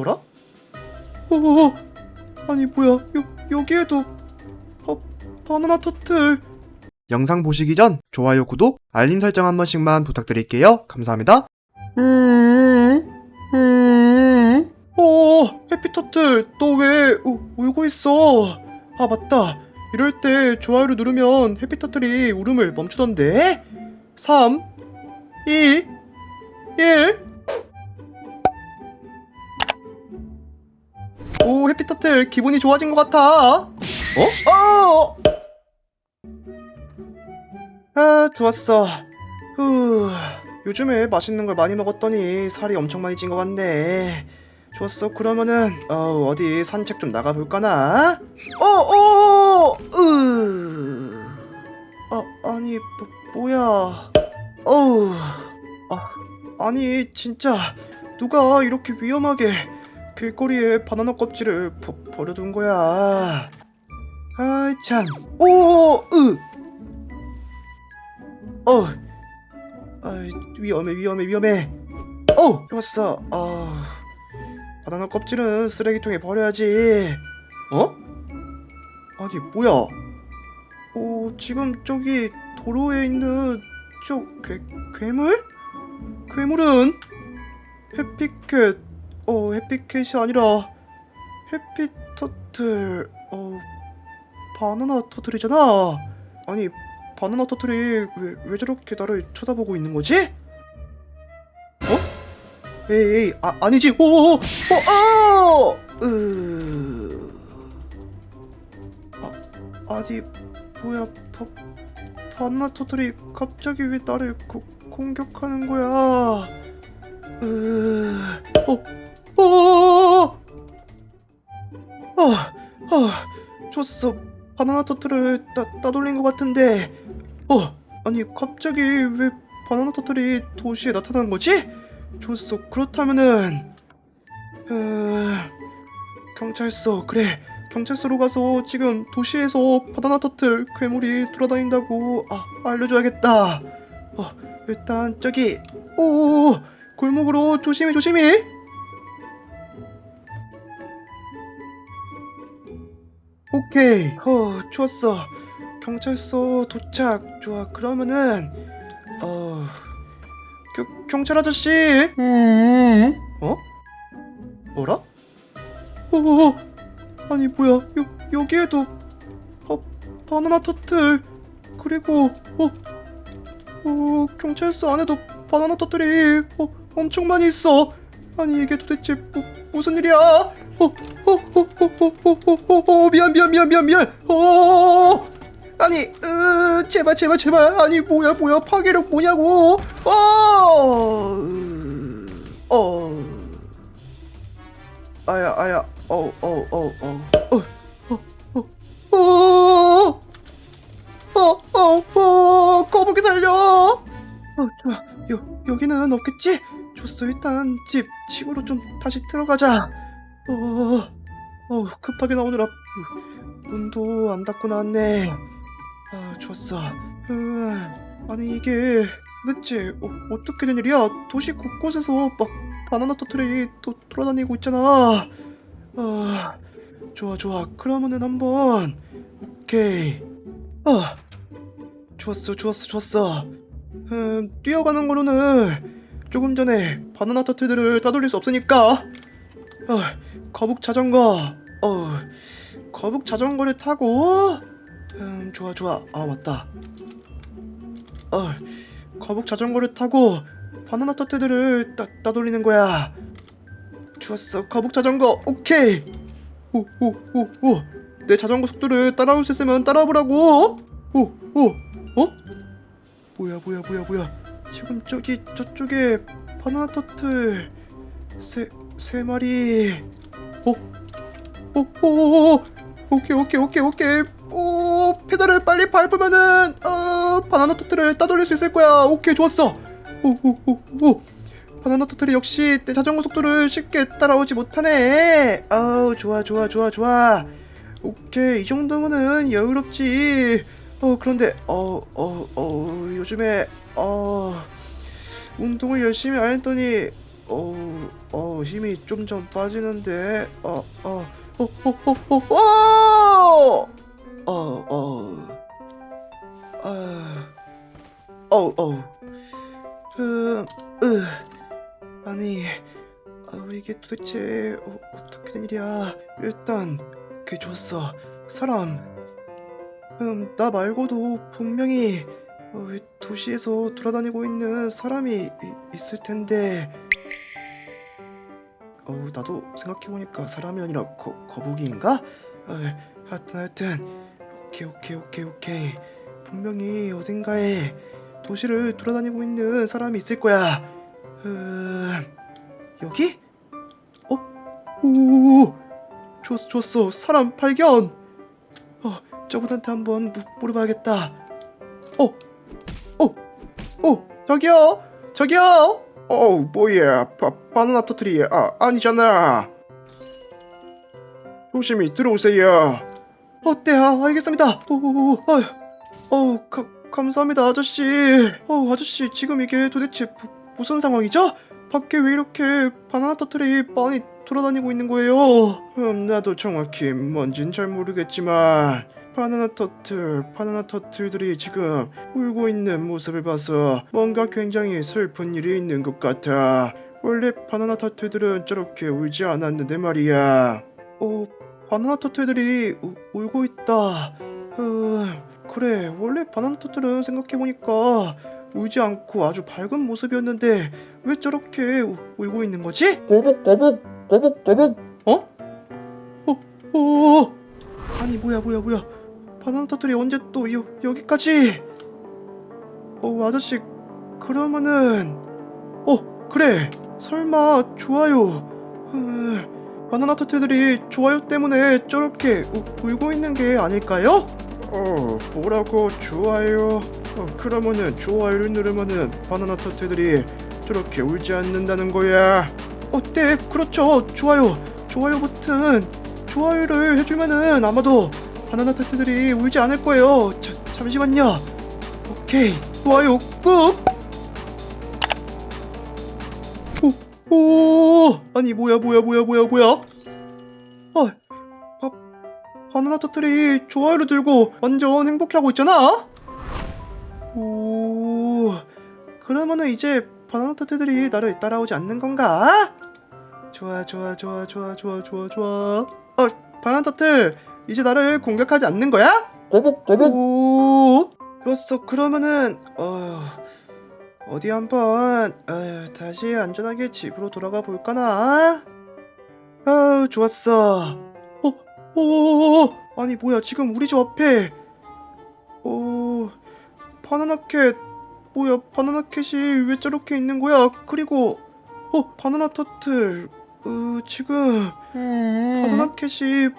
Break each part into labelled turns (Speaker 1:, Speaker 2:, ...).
Speaker 1: 어라? 어, 아니 뭐야? 여, 여기에도 바, 바나나 터틀. 영상 보시기 전 좋아요, 구독, 알림 설정 한 번씩만 부탁드릴게요. 감사합니다. 음, 음. 어, 해피터틀, 너 왜 울고 있어? 아, 맞다. 이럴 때 좋아요를 누르면 해피터틀이 울음을 멈추던데? 3, 2, 1. 오, 해피터틀, 기분이 좋아진 것 같아. 어? 어! 아, 좋았어. 후, 요즘에 맛있는 걸 많이 먹었더니 살이 엄청 많이 찐 것 같네. 좋았어. 그러면은 어, 어디 산책 좀 나가 볼까나? 어, 어, 으, 아, 아니 뭐, 뭐야? 어우, 아, 아니 진짜 누가 이렇게 위험하게 길거리에 바나나 껍질을 버, 버려둔 거야? 아, 참. 오, 으. 어, 아, 위험해, 위험해, 위험해. 어, 좋았어. 아, 바나나 껍질은 쓰레기통에 버려야지. 어? 아니, 뭐야? 어, 지금 저기 도로에 있는 저 괴, 괴물? 괴물은 해피캣, 어, 해피캣이 아니라 해피터틀, 어, 바나나 터틀이잖아. 아니, 바나나 터틀이 왜, 왜 저렇게 나를 쳐다보고 있는 거지? 어? 에이, 아, 아니지. 오, 오, 오, 어, 어! 으... 아, 아니, 뭐야, 바, 바나나 터틀이 갑자기 왜 나를 고, 공격하는 거야? 어, 좋았어. 바나나 터틀을 따, 따돌린 것 같은데 어 아니 갑자기 왜 바나나 터틀이 도시에 나타난 거지? 좋았어 그렇다면은 어, 경찰서 그래 경찰서로 가서 지금 도시에서 바나나 터틀 괴물이 돌아다닌다고 아 알려줘야겠다 어 일단 저기 오 골목으로 조심히 조심히 오케이. 어, 좋았어. 경찰서 도착. 좋아. 그러면은 어 겨, 경찰 아저씨. 음. 어? 뭐라? 어, 어, 어. 아니 뭐야? 여 여기에도 바, 바나나 터틀 그리고 어, 어 경찰서 안에도 바나나 터틀이 어, 엄청 많이 있어. 아니 이게 도대체 뭐, 무슨 일이야? 어, 미안 미안 미안 미안 미안. 어. 아니, 으, 제발 제발 제발. 아니 뭐야 뭐야 파괴력 뭐냐고. 어. 어. 아야 아야. 어, 어, 어, 어. 어. 어, 어, 어, 어, 어, 어. 거북이 살려. 어, 좋아. 여, 여기는 없겠지? 줬어. 일단 집, 집으로 좀 다시 들어가자. 어, 어, 급하게 나오느라 문도 안 닫고 나왔네. 아, 좋았어. 음, 아니 이게 도대체 어, 어떻게 된 일이야? 도시 곳곳에서 막 바나나 도, 돌아다니고 있잖아. 아, 좋아 좋아. 그러면은 한번 오케이. 아, 좋았어 좋았어 좋았어. 음, 뛰어가는 거로는 조금 전에 바나나 터틀들을 따돌릴 수 없으니까 어, 거북 자전거. 어, 거북 자전거를 타고. 음 좋아 좋아. 아 맞다. 어 거북 자전거를 타고 바나나 터틀들을 따, 따돌리는 거야. 좋았어 거북 자전거. 오케이. 오 오 오 오. 내 자전거 속도를 따라올 수 있으면 따라와 보라고. 오 오. 어? 뭐야 뭐야 뭐야 뭐야. 지금 저기 저쪽에 바나나 터틀 세 세 마리 어? 어? 어? 어? 오케이 오케이 오케이 오케이 오 페달을 빨리 밟으면은 어 바나나 터틀을 따돌릴 수 있을 거야 오케이 좋았어 오 오 오 오 바나나 터틀이 역시 내 자전거 속도를 쉽게 따라오지 못하네 아우 좋아 좋아 좋아 좋아 오케이 이 정도면은 여유롭지 어 그런데 어 어 어 요즘에 어 운동을 열심히 안 했더니 어, 어, 힘이 좀 좀 빠지는데, 어, 어, 어, 어, 어, 어, 어, 어, 어, 아, 어, 어, 그, 으, 아니, 아, 이게 도대체 어, 어떻게 된 일이야? 일단, 그 좋았어, 사람. 음, 나 말고도 분명히 어, 이 도시에서 돌아다니고 있는 사람이 이- 있을 텐데. 어, 나도 생각해보니까 사람이 아니라 거, 거북이인가? 어, 하여튼 하여튼 오케이 오케이 오케이 오케이 분명히 어딘가에 도시를 돌아다니고 있는 사람이 있을 거야. 음, 여기? 어? 오, 좋았어 좋았어 사람 발견. 어, 저분한테 한번 물- 물어봐야겠다. 어, 어, 어, 저기요, 저기요. 어, 뭐야, 바, 바나나 터트리, 아, 아니잖아. 조심히 들어오세요. 어때, 아, 알겠습니다. 오, 오, 오, 아유, 어, 가, 감사합니다, 아저씨. 어, 아저씨, 지금 이게 도대체 무, 무슨 상황이죠? 밖에 왜 이렇게 바나나 터트리 많이 돌아다니고 있는 거예요? 음, 나도 정확히 뭔진 잘 모르겠지만 바나나 터틀, 바나나 터틀들이 지금 울고 있는 모습을 봐서 뭔가 굉장히 슬픈 일이 있는 것 같아. 원래 바나나 터틀들은 저렇게 울지 않았는데 말이야. 어, 바나나 터틀들이 우- 울고 있다. 음, 그래. 원래 바나나 터틀은 생각해보니까 울지 않고 아주 밝은 모습이었는데 왜 저렇게 우- 울고 있는 거지?
Speaker 2: 꼬북 꼬북 꼬북 꼬북
Speaker 1: 어? 어? 어? 아니 뭐야 뭐야 뭐야 바나나 터틀이 언제 또 여, 여기까지 어 아저씨 그러면은 어 그래 설마 좋아요 음, 바나나 터틀들이 좋아요 때문에 저렇게 우, 울고 있는 게 아닐까요? 어 뭐라고 좋아요 어 그러면은 좋아요를 누르면은 바나나 터틀들이 저렇게 울지 않는다는 거야 어때? 그렇죠. 좋아요. 좋아요 버튼 좋아요를 해주면은 아마도 바나나 타트들이 울지 않을 거예요. 자, 잠시만요. 오케이. 좋아요 꾹. 오, 오. 아니 뭐야 뭐야 뭐야 뭐야 뭐야? 어, 바, 바나나 터틀이 좋아요를 들고 완전 행복해하고 있잖아. 오, 그러면은 이제 바나나 터트들이 나를 따라오지 않는 건가? 좋아 좋아 좋아 좋아 좋아 좋아 좋아 어 바나나 터틀 이제 나를 공격하지 않는 거야?
Speaker 2: 꼬북 꼬북
Speaker 1: 오. 좋았어 그러면은 어 어디 한번 어, 다시 안전하게 집으로 돌아가 볼까나? 아 좋았어. 어, 오 아니 뭐야 지금 우리 집 앞에. 어 바나나캣 뭐야 바나나캣이 왜 저렇게 있는 거야? 그리고 어 바나나 터틀. 어 지금 바나나캣이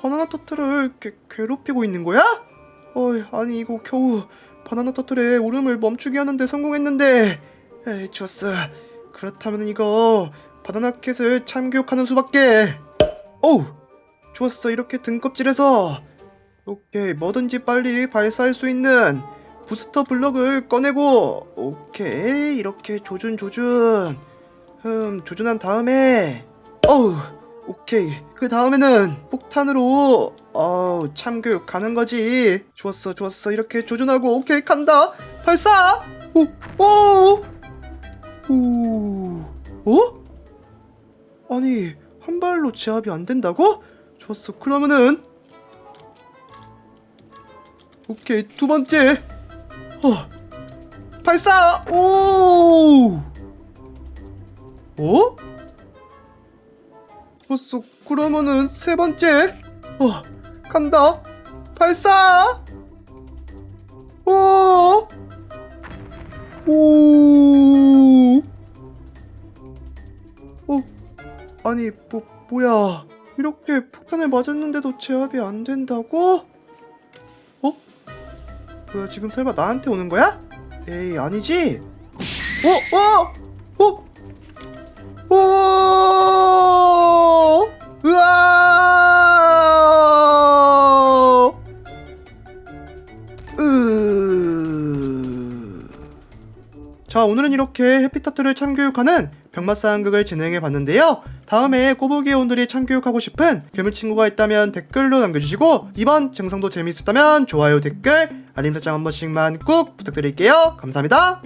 Speaker 1: 바나나 터틀을 괴, 괴롭히고 있는 거야? 어 아니 이거 겨우 바나나 터틀의 울음을 멈추게 하는데 성공했는데. 에이 좋았어. 그렇다면 이거 바나나 캣을 참교육하는 수밖에. 어우 좋았어. 이렇게 등껍질에서. 오케이 뭐든지 빨리 발사할 수 있는 부스터 블럭을 꺼내고. 오케이 이렇게 조준 조준. 음 조준한 다음에. 어우 오케이. 그 다음에는 폭탄으로 어우 참교육 가는 거지. 좋았어 좋았어. 이렇게 조준하고 오케이 간다. 발사! 오오오 어? 아니 한 발로 제압이 안 된다고? 좋았어. 그러면은 오케이 두 번째. 어 발사! 오! 어? 좋았어 그러면은 세 번째 어 간다 발사 오 오. 어, 아니 뭐 뭐야? 이렇게 폭탄을 맞았는데도 제압이 안 된다고? 어? 뭐야 지금 설마 나한테 오는 거야? 에이 아니지? 어? 어? 어? 오늘은 이렇게 해피타투를 참교육하는 병맛상극을 진행해 봤는데요. 다음에 꼬부기 온들이 참교육하고 싶은 괴물친구가 있다면 댓글로 남겨주시고 이번 증상도 재미있었다면 좋아요 댓글 알림 설정 한 번씩만 꾹 부탁드릴게요. 감사합니다.